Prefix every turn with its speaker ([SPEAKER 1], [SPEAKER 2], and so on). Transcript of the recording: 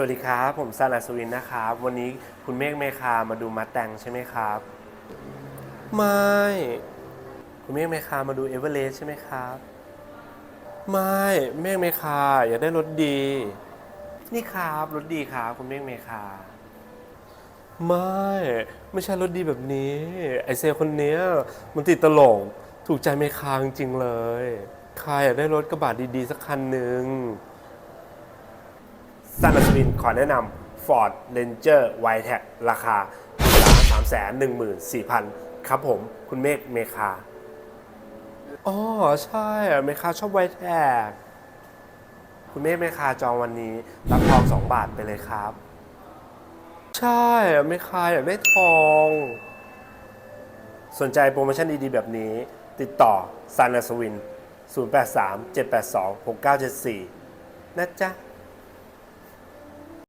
[SPEAKER 1] สวัสดีครับ ผมซานาสวินนะครับ วันนี้คุณเมฆเมคามาดูมัดแตงใช่ไหมครับ ไม่ คุณเมฆเมคามาดูเอเวอเรสต์ใช่ไหมครับ ไม่ เมฆเมคาอยากได้รถดี นี่ครับรถดีครับคุณเมฆเมคา ไม่ ไม่ใช่รถดีแบบนี้ ไอเซลคนเนี้ยมันติดตลก ถูกใจเมคาจริงๆเลย ใครอยากได้รถกระบะดีๆสักคันหนึ่ง ซันอัสวินขอแนะนำ Ford Ranger w i t e c ราคา3 3 1 4 0 0 0 ครับผมคุณเมฆเมคาอ๋อใช่อะเมคาชอบไวแท็กคุณเมฆเมคาจองวันนี้ รับทอง2บาทไปเลยครับ ใช่อะเมคาอยากได้ทอง สนใจโปรโมชั่นดีๆ แบบนี้ ติดต่อซันอัสวิน 083 782 6974 นะจ๊ะ